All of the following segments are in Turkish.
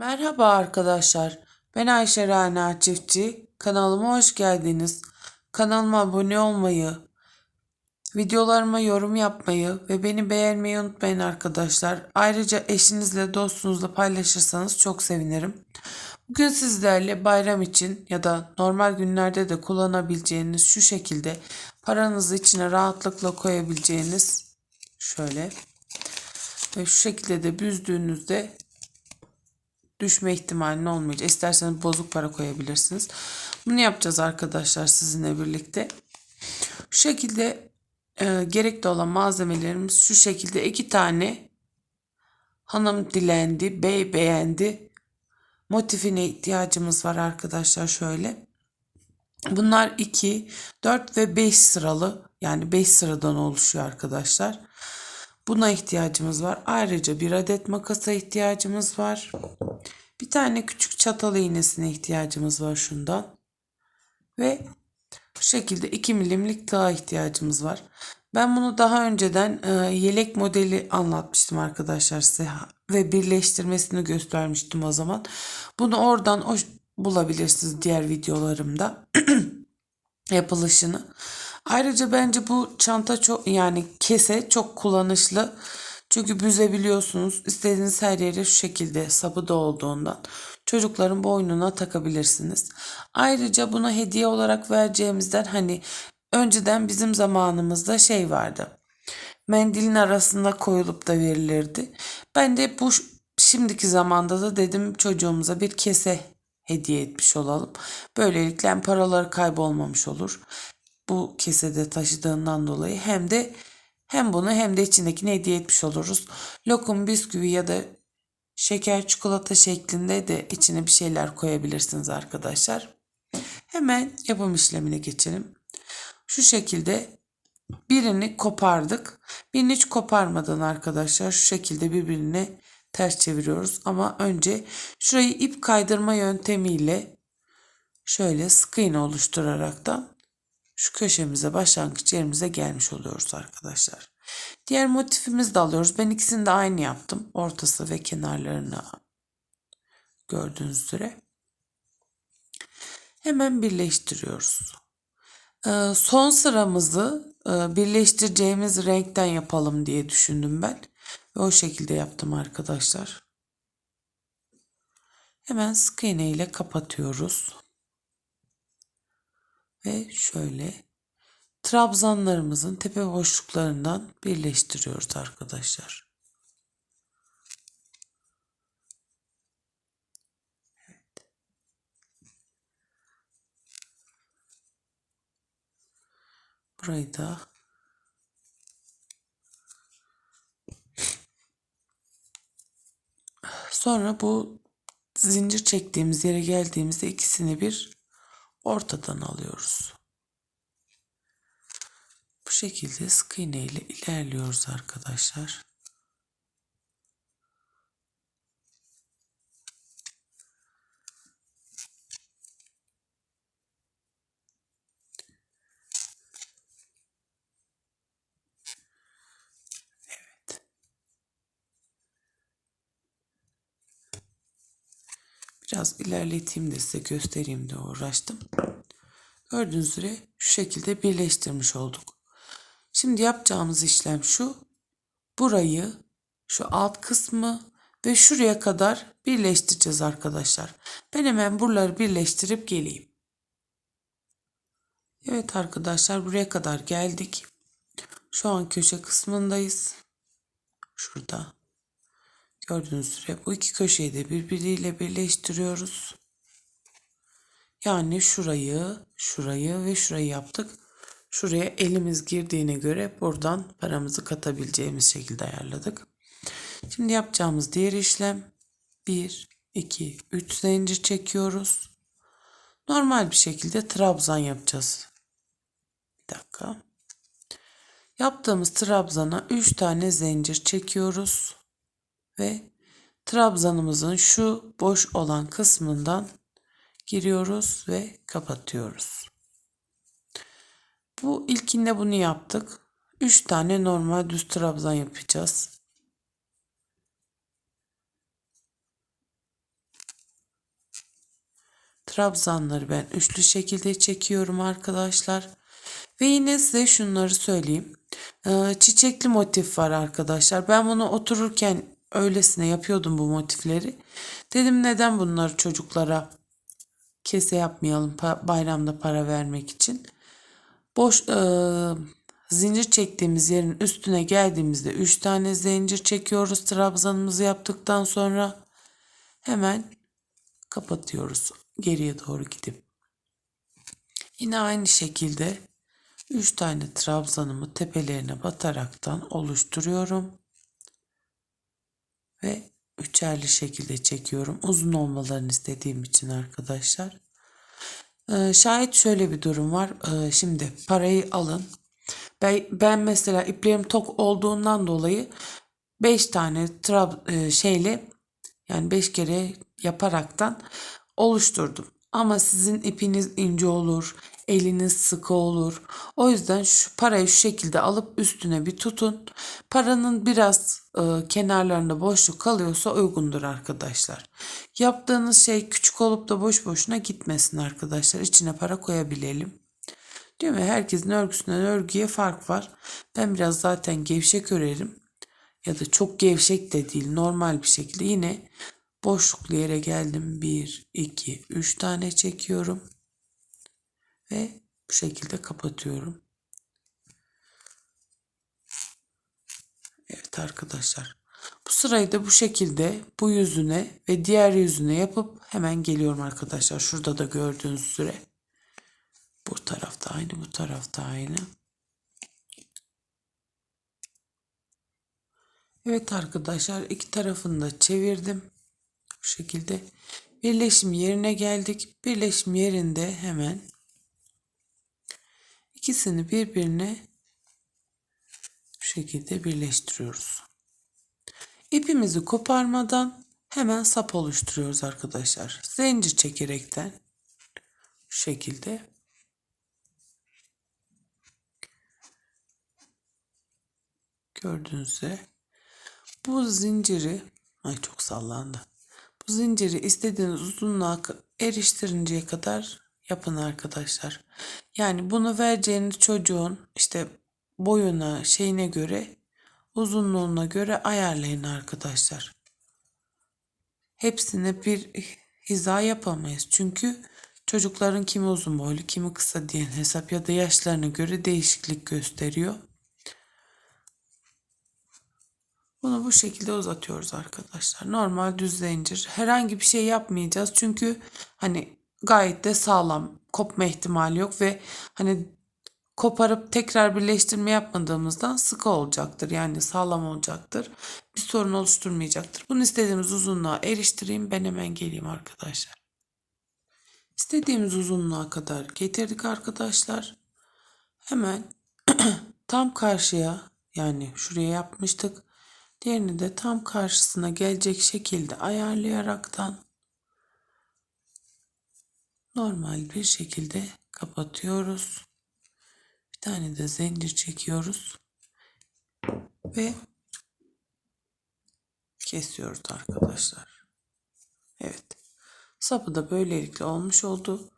Merhaba arkadaşlar. Ben Ayşe Rana Çiftçi. Kanalıma hoş geldiniz. Kanalıma abone olmayı, videolarıma yorum yapmayı ve beni beğenmeyi unutmayın arkadaşlar. Ayrıca eşinizle, dostunuzla paylaşırsanız çok sevinirim. Bugün sizlerle bayram için ya da normal günlerde de kullanabileceğiniz şu şekilde paranızı içine rahatlıkla koyabileceğiniz şöyle ve şu şekilde de büzdüğünüzde düşme ihtimalinin olmayacak. İsterseniz bozuk para koyabilirsiniz. Bunu yapacağız arkadaşlar sizinle birlikte. Şu şekilde e, gerekli olan malzemelerimiz şu şekilde iki tane hanım dilendi, bey beğendi motifine ihtiyacımız var arkadaşlar şöyle. Bunlar 2, 4 ve 5 sıralı yani 5 sıradan oluşuyor arkadaşlar. Buna ihtiyacımız var. Ayrıca bir adet makasa ihtiyacımız var. Bir tane küçük çatal iğnesine ihtiyacımız var şundan. Ve bu şekilde 2 milimlik tığa ihtiyacımız var. Ben bunu daha önceden e, yelek modeli anlatmıştım arkadaşlar size ve birleştirmesini göstermiştim o zaman. Bunu oradan o, bulabilirsiniz diğer videolarımda yapılışını. Ayrıca bence bu çanta çok yani kese çok kullanışlı. Çünkü büzebiliyorsunuz. İstediğiniz her yere şu şekilde sapı da olduğundan çocukların boynuna takabilirsiniz. Ayrıca buna hediye olarak vereceğimizden hani önceden bizim zamanımızda şey vardı. Mendilin arasında koyulup da verilirdi. Ben de bu şimdiki zamanda da dedim çocuğumuza bir kese hediye etmiş olalım. Böylelikle hem paraları kaybolmamış olur. Bu kesede taşıdığından dolayı hem de hem bunu hem de içindekini hediye etmiş oluruz. Lokum, bisküvi ya da şeker çikolata şeklinde de içine bir şeyler koyabilirsiniz arkadaşlar. Hemen yapım işlemine geçelim. Şu şekilde birini kopardık. Birini hiç koparmadan arkadaşlar şu şekilde birbirine ters çeviriyoruz. Ama önce şurayı ip kaydırma yöntemiyle şöyle sık iğne oluşturaraktan şu köşemize başlangıç yerimize gelmiş oluyoruz arkadaşlar. Diğer motifimizi de alıyoruz. Ben ikisini de aynı yaptım. Ortası ve kenarlarını gördüğünüz üzere. Hemen birleştiriyoruz. Ee, son sıramızı e, birleştireceğimiz renkten yapalım diye düşündüm ben. Ve o şekilde yaptım arkadaşlar. Hemen sık iğne ile kapatıyoruz. Ve şöyle trabzanlarımızın tepe boşluklarından birleştiriyoruz arkadaşlar. Evet. Burayı da Sonra bu zincir çektiğimiz yere geldiğimizde ikisini bir ortadan alıyoruz. Bu şekilde sık iğne ile ilerliyoruz arkadaşlar. Biraz ilerleteyim de size göstereyim de uğraştım. Gördüğünüz üzere şu şekilde birleştirmiş olduk. Şimdi yapacağımız işlem şu. Burayı şu alt kısmı ve şuraya kadar birleştireceğiz arkadaşlar. Ben hemen buraları birleştirip geleyim. Evet arkadaşlar buraya kadar geldik. Şu an köşe kısmındayız. Şurada. Gördüğünüz üzere bu iki köşeyi de birbiriyle birleştiriyoruz. Yani şurayı, şurayı ve şurayı yaptık. Şuraya elimiz girdiğine göre buradan paramızı katabileceğimiz şekilde ayarladık. Şimdi yapacağımız diğer işlem 1, 2, 3 zincir çekiyoruz. Normal bir şekilde trabzan yapacağız. Bir dakika. Yaptığımız trabzana 3 tane zincir çekiyoruz ve trabzanımızın şu boş olan kısmından giriyoruz ve kapatıyoruz. Bu ilkinde bunu yaptık. 3 tane normal düz trabzan yapacağız. trabzanları ben üçlü şekilde çekiyorum arkadaşlar. Ve yine size şunları söyleyeyim. Ee, çiçekli motif var arkadaşlar. Ben bunu otururken öylesine yapıyordum bu motifleri. Dedim neden bunları çocuklara kese yapmayalım bayramda para vermek için. Boş e, zincir çektiğimiz yerin üstüne geldiğimizde 3 tane zincir çekiyoruz trabzanımızı yaptıktan sonra hemen kapatıyoruz geriye doğru gidip. Yine aynı şekilde 3 tane trabzanımı tepelerine bataraktan oluşturuyorum. Ve üçerli şekilde çekiyorum. Uzun olmalarını istediğim için arkadaşlar. Ee, şayet şöyle bir durum var. Ee, şimdi parayı alın. Ben, ben mesela iplerim tok olduğundan dolayı 5 tane trab e, şeyle yani 5 kere yaparaktan oluşturdum. Ama sizin ipiniz ince olur, eliniz sıkı olur. O yüzden şu parayı şu şekilde alıp üstüne bir tutun. Paranın biraz e, kenarlarında boşluk kalıyorsa uygundur arkadaşlar. Yaptığınız şey küçük olup da boş boşuna gitmesin arkadaşlar. İçine para koyabilelim. Değil mi? Herkesin örgüsünden örgüye fark var. Ben biraz zaten gevşek örerim. Ya da çok gevşek de değil. Normal bir şekilde yine boşluklu yere geldim. 1, 2, 3 tane çekiyorum. Ve bu şekilde kapatıyorum. Evet arkadaşlar. Bu sırayı da bu şekilde bu yüzüne ve diğer yüzüne yapıp hemen geliyorum arkadaşlar. Şurada da gördüğünüz süre. Bu tarafta aynı, bu tarafta aynı. Evet arkadaşlar iki tarafını da çevirdim. Bu şekilde birleşim yerine geldik. Birleşim yerinde hemen ikisini birbirine şekilde birleştiriyoruz. İpimizi koparmadan hemen sap oluşturuyoruz arkadaşlar. Zincir çekerekten bu şekilde gördüğünüz üzere bu zinciri ay çok sallandı. Bu zinciri istediğiniz uzunluğa eriştirinceye kadar yapın arkadaşlar. Yani bunu vereceğiniz çocuğun işte boyuna şeyine göre uzunluğuna göre ayarlayın arkadaşlar. Hepsine bir hiza yapamayız. Çünkü çocukların kimi uzun boylu kimi kısa diye hesap ya da yaşlarına göre değişiklik gösteriyor. Bunu bu şekilde uzatıyoruz arkadaşlar. Normal düz zincir. Herhangi bir şey yapmayacağız. Çünkü hani gayet de sağlam. Kopma ihtimali yok ve hani koparıp tekrar birleştirme yapmadığımızdan sıkı olacaktır. Yani sağlam olacaktır. Bir sorun oluşturmayacaktır. Bunu istediğimiz uzunluğa eriştireyim. Ben hemen geleyim arkadaşlar. İstediğimiz uzunluğa kadar getirdik arkadaşlar. Hemen tam karşıya yani şuraya yapmıştık. Diğerini de tam karşısına gelecek şekilde ayarlayaraktan normal bir şekilde kapatıyoruz. Bir tane de zincir çekiyoruz ve kesiyoruz arkadaşlar. Evet. Sapı da böylelikle olmuş oldu.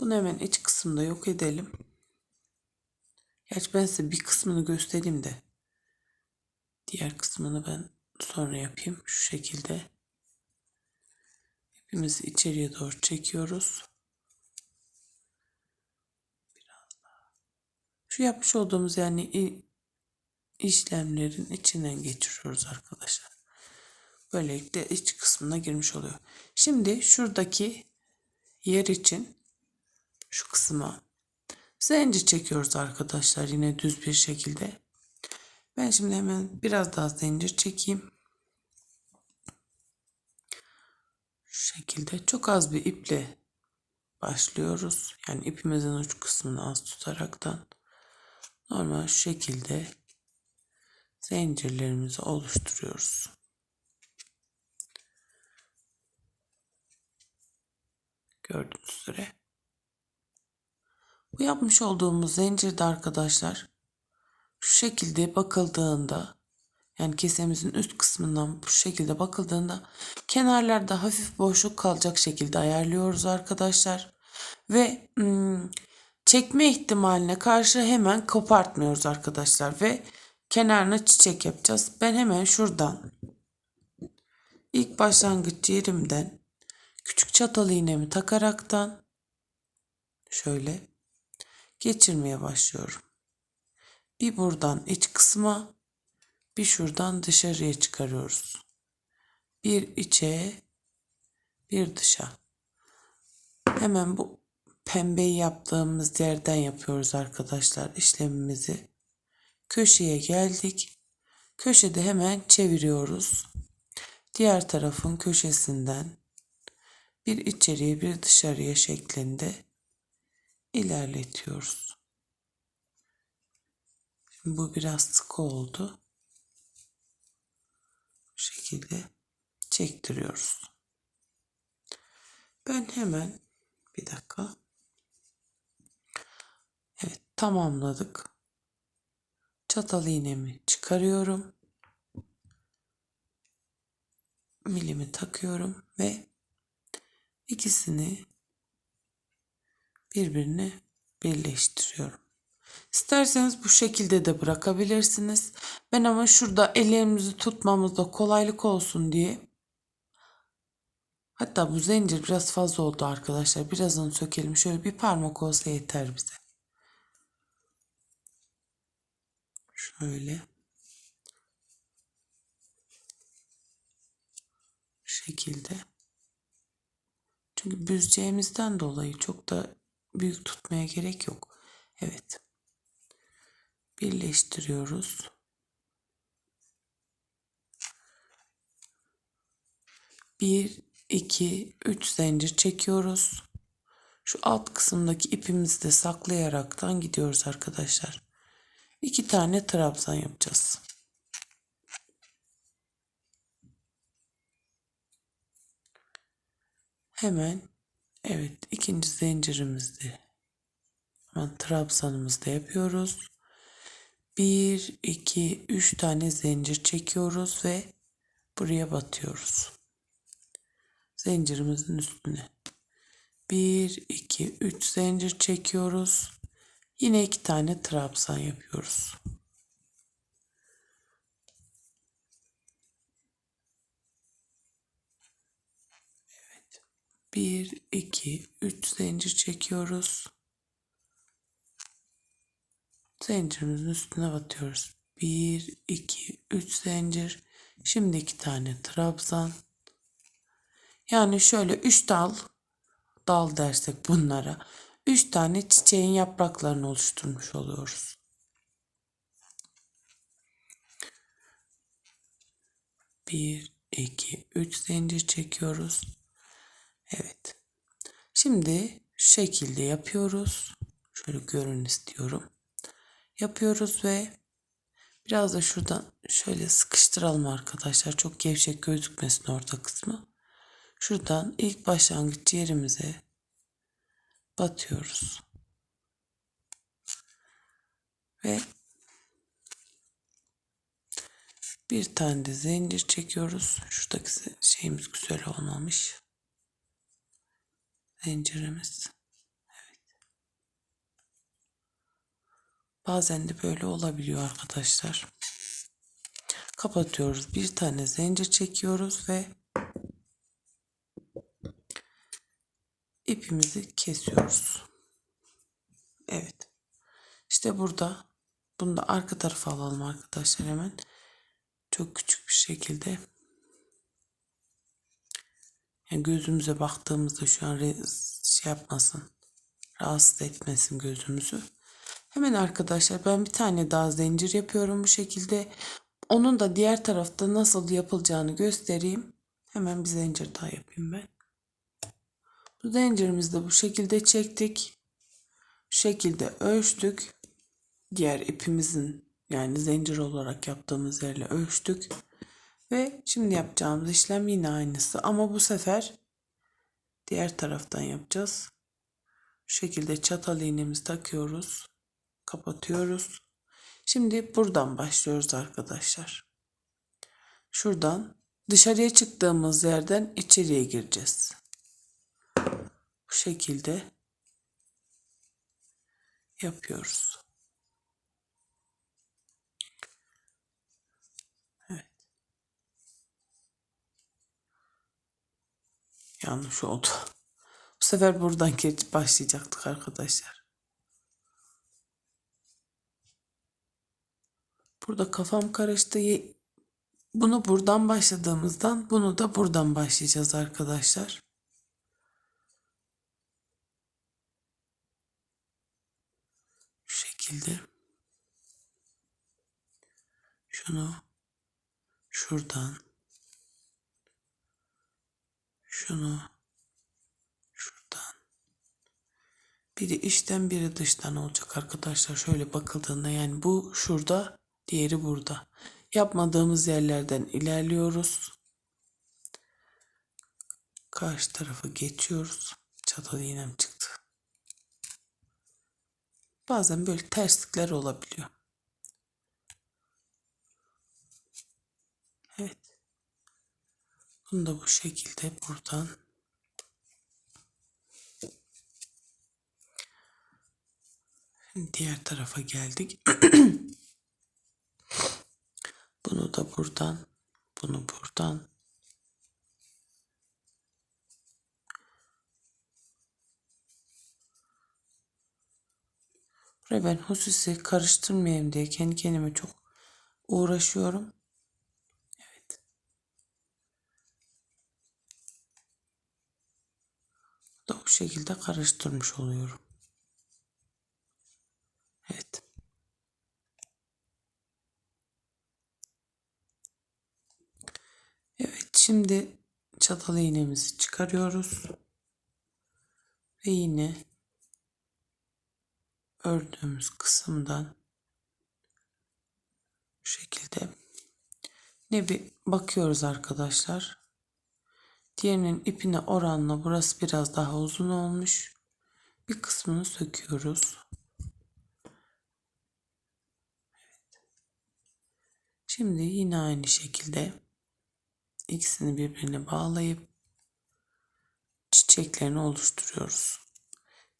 Bunu hemen iç kısımda yok edelim. Gerçi ben size bir kısmını göstereyim de Diğer kısmını ben sonra yapayım. Şu şekilde. İpimizi içeriye doğru çekiyoruz. Biraz daha. Şu yapmış olduğumuz yani işlemlerin içinden geçiriyoruz arkadaşlar. Böylelikle iç kısmına girmiş oluyor. Şimdi şuradaki yer için şu kısma zincir çekiyoruz arkadaşlar yine düz bir şekilde. Ben şimdi hemen biraz daha zincir çekeyim. Şu şekilde çok az bir iple başlıyoruz. Yani ipimizin uç kısmını az tutaraktan normal şu şekilde zincirlerimizi oluşturuyoruz. Gördüğünüz üzere. Bu yapmış olduğumuz zincirde arkadaşlar şu şekilde bakıldığında yani kesemizin üst kısmından bu şekilde bakıldığında kenarlarda hafif boşluk kalacak şekilde ayarlıyoruz arkadaşlar. Ve hmm, çekme ihtimaline karşı hemen kopartmıyoruz arkadaşlar ve kenarına çiçek yapacağız. Ben hemen şuradan ilk başlangıç yerimden küçük çatal iğnemi takaraktan şöyle geçirmeye başlıyorum. Bir buradan iç kısma, bir şuradan dışarıya çıkarıyoruz. Bir içe, bir dışa. Hemen bu pembeyi yaptığımız yerden yapıyoruz arkadaşlar işlemimizi. Köşeye geldik. Köşede hemen çeviriyoruz. Diğer tarafın köşesinden bir içeriye bir dışarıya şeklinde ilerletiyoruz. Şimdi bu biraz sıkı oldu. Bu şekilde çektiriyoruz. Ben hemen bir dakika. Tamamladık. Çatal iğnemi çıkarıyorum. Milimi takıyorum ve ikisini birbirine birleştiriyorum. İsterseniz bu şekilde de bırakabilirsiniz. Ben ama şurada ellerimizi tutmamızda kolaylık olsun diye Hatta bu zincir biraz fazla oldu arkadaşlar. Birazını sökelim. Şöyle bir parmak olsa yeter bize. Şöyle. Bu şekilde. Çünkü büzeceğimizden dolayı çok da büyük tutmaya gerek yok. Evet. Birleştiriyoruz. Bir, iki, üç zincir çekiyoruz. Şu alt kısımdaki ipimizi de saklayaraktan gidiyoruz arkadaşlar. İki tane trabzan yapacağız. Hemen evet ikinci zincirimizde hemen trabzanımızda yapıyoruz. Bir, iki, üç tane zincir çekiyoruz ve buraya batıyoruz. Zincirimizin üstüne. Bir, iki, üç zincir çekiyoruz. Yine iki tane trabzan yapıyoruz. Evet. Bir, iki, üç zincir çekiyoruz. Zincirimizin üstüne batıyoruz. Bir, iki, üç zincir. Şimdi iki tane trabzan. Yani şöyle üç dal dal dersek bunlara. Üç tane çiçeğin yapraklarını oluşturmuş oluyoruz. Bir, iki, üç zincir çekiyoruz. Evet. Şimdi şu şekilde yapıyoruz. Şöyle görün istiyorum. Yapıyoruz ve biraz da şuradan şöyle sıkıştıralım arkadaşlar. Çok gevşek gözükmesin orta kısmı. Şuradan ilk başlangıç yerimize batıyoruz. Ve bir tane de zincir çekiyoruz. Şuradaki şeyimiz güzel olmamış. Zincirimiz. Evet. Bazen de böyle olabiliyor arkadaşlar. Kapatıyoruz. Bir tane zincir çekiyoruz ve ipimizi kesiyoruz. Evet. İşte burada bunu da arka tarafa alalım arkadaşlar hemen. Çok küçük bir şekilde. Yani gözümüze baktığımızda şu an şey yapmasın. Rahatsız etmesin gözümüzü. Hemen arkadaşlar ben bir tane daha zincir yapıyorum bu şekilde. Onun da diğer tarafta nasıl yapılacağını göstereyim. Hemen bir zincir daha yapayım ben. Zincirimizi de bu şekilde çektik. Şu şekilde ölçtük. Diğer ipimizin yani zincir olarak yaptığımız yerle ölçtük. Ve şimdi yapacağımız işlem yine aynısı ama bu sefer diğer taraftan yapacağız. Şu şekilde çatal iğnemizi takıyoruz. Kapatıyoruz. Şimdi buradan başlıyoruz arkadaşlar. şuradan dışarıya çıktığımız yerden içeriye gireceğiz. Şekilde yapıyoruz. Evet. Yanlış oldu. Bu sefer buradan başlayacaktık arkadaşlar. Burada kafam karıştı. Bunu buradan başladığımızdan bunu da buradan başlayacağız arkadaşlar. Şu şekilde. Şunu şuradan şunu şuradan. Biri içten biri dıştan olacak arkadaşlar. Şöyle bakıldığında yani bu şurada diğeri burada. Yapmadığımız yerlerden ilerliyoruz. Karşı tarafa geçiyoruz. Çatal iğnem çıktı bazen böyle terslikler olabiliyor evet bunu da bu şekilde buradan diğer tarafa geldik. bunu da buradan, bunu buradan. Buraya ben hususi karıştırmayayım diye kendi kendime çok uğraşıyorum. Evet. Da bu şekilde karıştırmış oluyorum. Evet. Evet şimdi çatal iğnemizi çıkarıyoruz. Ve yine ördüğümüz kısımdan bu şekilde ne bir bakıyoruz arkadaşlar. Diğerinin ipine oranla burası biraz daha uzun olmuş. Bir kısmını söküyoruz. Şimdi yine aynı şekilde ikisini birbirine bağlayıp çiçeklerini oluşturuyoruz.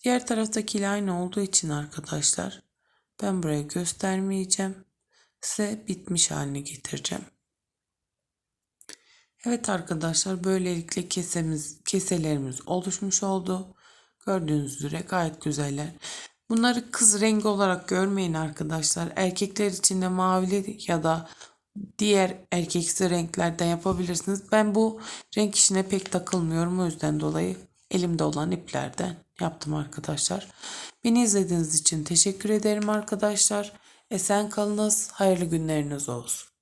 Diğer taraftakiyle aynı olduğu için arkadaşlar ben buraya göstermeyeceğim. Size bitmiş halini getireceğim. Evet arkadaşlar böylelikle kesemiz, keselerimiz oluşmuş oldu. Gördüğünüz üzere gayet güzeller. Bunları kız rengi olarak görmeyin arkadaşlar. Erkekler için de mavili ya da diğer erkeksi renklerden yapabilirsiniz. Ben bu renk işine pek takılmıyorum. O yüzden dolayı elimde olan iplerden yaptım arkadaşlar. Beni izlediğiniz için teşekkür ederim arkadaşlar. Esen kalınız. Hayırlı günleriniz olsun.